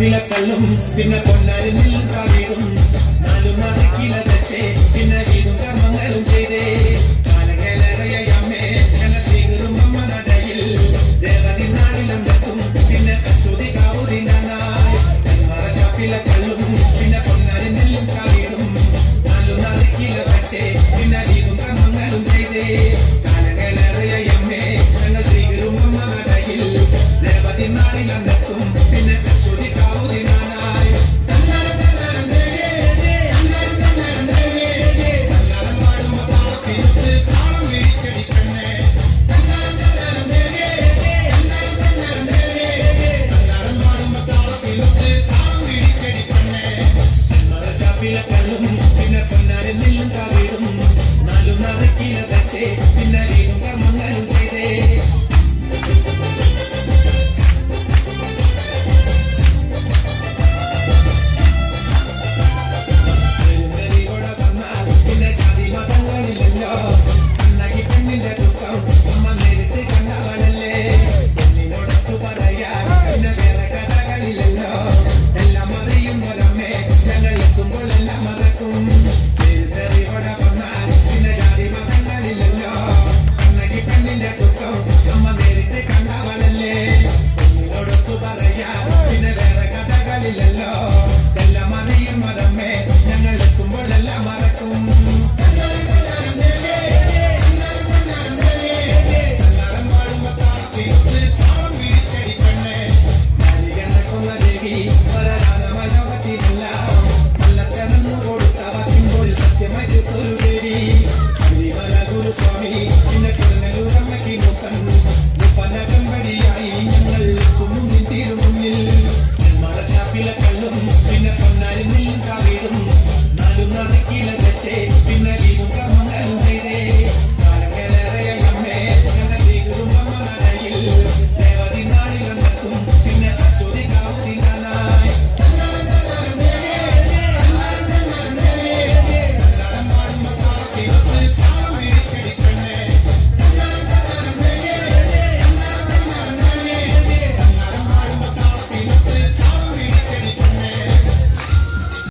നിലക്കല്ലും പിന്നെ പൊന്നാരി നെല്ലും കാലിടും നാലും നടക്കില്ല പൊന്നാരൻ നിന്നും കാവിടും. നാലും നറുക്കിലതച്ചേ Independent.